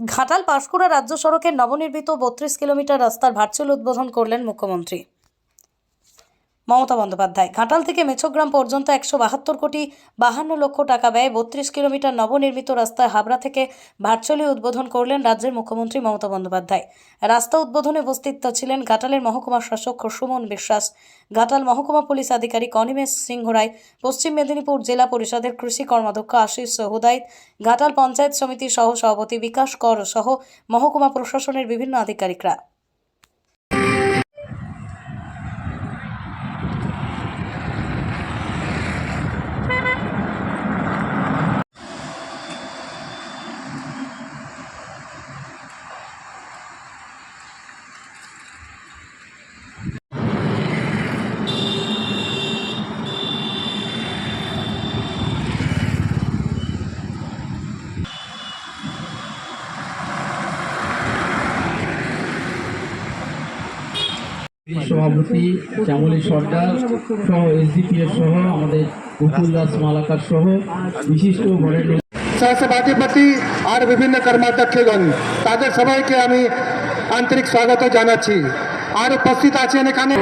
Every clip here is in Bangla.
ঘাটাল পাঁশকুড়া রাজ্য সড়কের নবনির্মিত বত্রিশ কিলোমিটার রাস্তার ভার্চুয়াল উদ্বোধন করলেন মুখ্যমন্ত্রী। মমতা বন্দ্যোপাধ্যায়। ঘাটাল থেকে মেছগ্রাম পর্যন্ত একশো বাহাত্তর কোটি বাহান্ন লক্ষ টাকা ব্যয়ে বত্রিশ কিলোমিটার নবনির্মিত রাস্তায় হাবড়া থেকে ভার্চুয়ালি উদ্বোধন করলেন রাজ্যের মুখ্যমন্ত্রী মমতা বন্দ্যোপাধ্যায়। রাস্তা উদ্বোধনে উপস্থিত ছিলেন ঘাটালের মহকুমা শাসক সুমন বিশ্বাস, ঘাটাল মহকুমা পুলিশ আধিকারিক অনিমেষ সিংহ রায়, পশ্চিম মেদিনীপুর জেলা পরিষদের কৃষি কর্মাধ্যক্ষ আশিস হুদাইত ঘাটাল পঞ্চায়েত সমিতির সহ সভাপতি বিকাশ কর সহ মহকুমা প্রশাসনের বিভিন্ন আধিকারিকরা। সভাপতি শ্যামলী সর্দার সহ এসডিপিএস সহ আমাদের গোকুল দাস মালাকার সহ বিশিষ্ট সহসভাধিপতি আর বিভিন্ন কর্মাধ্যক্ষগণ, তাদের সবাইকে আমি আন্তরিক স্বাগত জানাচ্ছি। আর উপস্থিত আছেন এখানে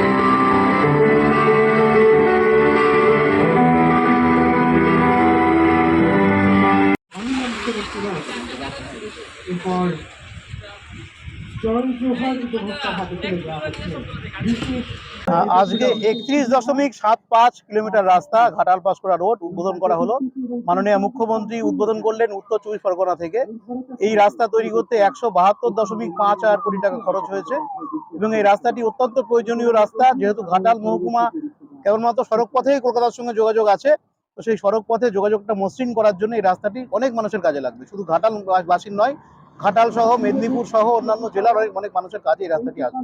আজকে একত্রিশ দশমিক সাত পাঁচ কিলোমিটার রাস্তা ঘাটাল পাঁশকুড়া রোড উদ্বোধন করা হলো। মাননীয় মুখ্যমন্ত্রী উদ্বোধন করলেন উত্তর চব্বিশ পরগনা থেকে। এই রাস্তা তৈরি করতে একশো বাহাত্তর দশমিক পাঁচ হাজার কোটি টাকা খরচ হয়েছে এবং এই রাস্তাটি অত্যন্ত প্রয়োজনীয় রাস্তা, যেহেতু ঘাটাল মহকুমা কেবলমাত্র সড়ক পথেই কলকাতার সঙ্গে যোগাযোগ আছে। তো সেই সড়ক পথে যোগাযোগটা মসৃণ করার জন্য এই রাস্তাটি অনেক মানুষের কাজে লাগবে। শুধু ঘাটাল বাসীর নয় ঘাটাল সহ, মেদিনীপুর সহ, অন্যান্য জেলার অনেক মানুষের কাজে এই রাস্তাটি আসবে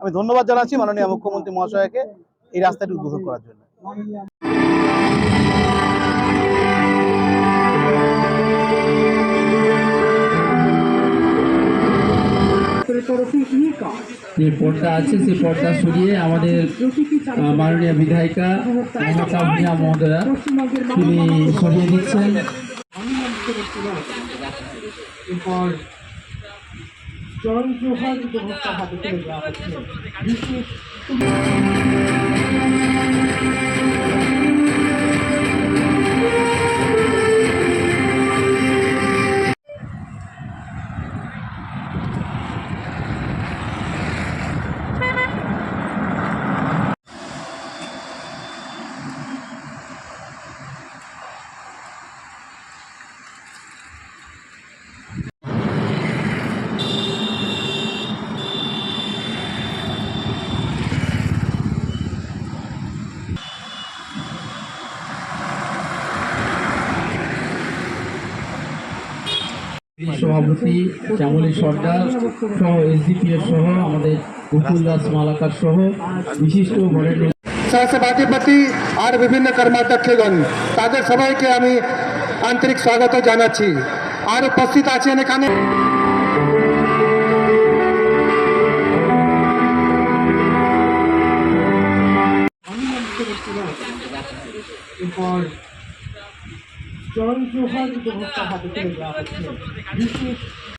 আমি ধন্যবাদ জানাচ্ছি মাননীয় মুখ্যমন্ত্রী মহাশয়কে এই রাস্তাটি উদ্বোধন করার জন্য। যে পর্দা আছে সেই পর্দা সরিয়ে আমাদের মাননীয় বিধায়িকা মহোদয়া, তিনি সরিয়ে দিচ্ছেন। এরপর চরম প্রভাবিত হত্যা হাতে তুলে দেওয়া হচ্ছে। সভাপতি শ্যামলী সর্দার সহ এসডিপিএস সহ আমাদের গোকুল দাস মালাকার সহ বিশিষ্ট সহসভাধিপতি আর বিভিন্ন কর্মাধ্যক্ষগণ তাদের সবাইকে আমি আন্তরিক স্বাগত জানাচ্ছি। আর উপস্থিত আছেন এখানে দেওয়া হচ্ছে। বিশেষ